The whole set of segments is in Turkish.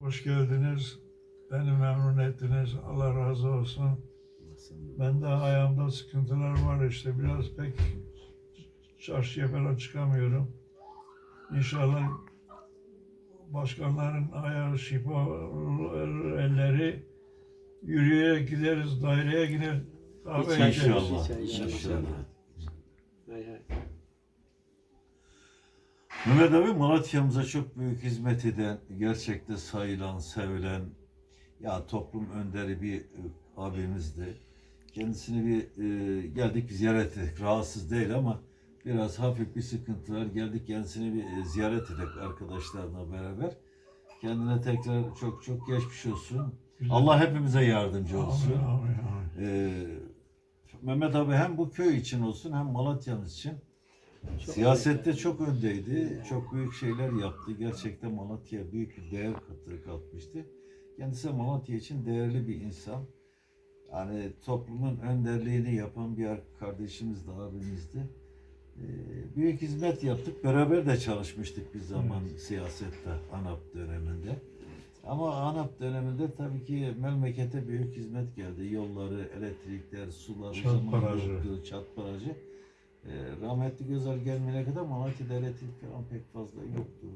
Hoş geldiniz. Beni memnun ettiniz. Allah razı olsun. Ben de ayağımda sıkıntılar var işte. Biraz pek çarşıya falan çıkamıyorum. İnşallah başkanların ayağı şifa elleri yürüyerek gideriz, daireye gider kahve içeriz. İnşallah. İnşallah. İnşallah. Hay hay. Mehmet abi Malatya'mıza çok büyük hizmet eden, gerçekte sayılan, sevilen, ya toplum önderi bir e, abimizdi. Kendisini bir e, geldik ziyaret ettik. Rahatsız değil ama biraz hafif bir sıkıntı var. Geldik kendisini bir e, ziyaret ettik arkadaşlarla beraber. Kendine tekrar çok çok geçmiş olsun. Güzel. Allah hepimize yardımcı olsun. Amin, amin, amin. Ee, Mehmet abi hem bu köy için olsun hem Malatya'mız için Çok siyasette önemli. çok öndeydi. Çok büyük şeyler yaptı. Gerçekten Malatya büyük bir değer katı katmıştı. Kendisi Malatya için değerli bir insan. Yani toplumun önderliğini yapan bir kardeşimiz de abimizdi. Ee, büyük hizmet yaptık. Beraber de çalışmıştık bir zaman siyasette ANAP döneminde. Ama ANAP döneminde tabii ki memlekete büyük hizmet geldi. Yolları, elektrikler, sular, Çat barajı. yoktu, çat barajı. Ee, rahmetli Gözal gelmene kadar Malatya'da elektrik falan pek fazla yoktu.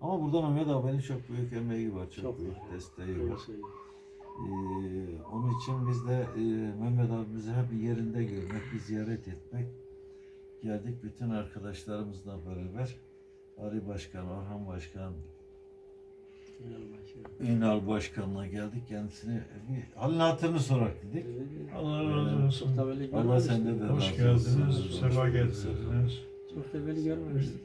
Ama burada Mehmet abinin çok büyük emeği var, çok, Çok büyük var. desteği var. Ee, onun için biz de e, Mehmet abimizi hep yerinde görmek, bir ziyaret etmek. Geldik bütün arkadaşlarımızla beraber. Ali Başkan, Orhan Başkan, Ünal Başkan'la geldik. Kendisine bir halini hatırını sorak dedik. Allah razı olsun. Çok da böyle Allah görmemiştik. sende de Hoş razı geldiniz, olsun. sefa getirdiniz. Çok da böyle görmemiştik.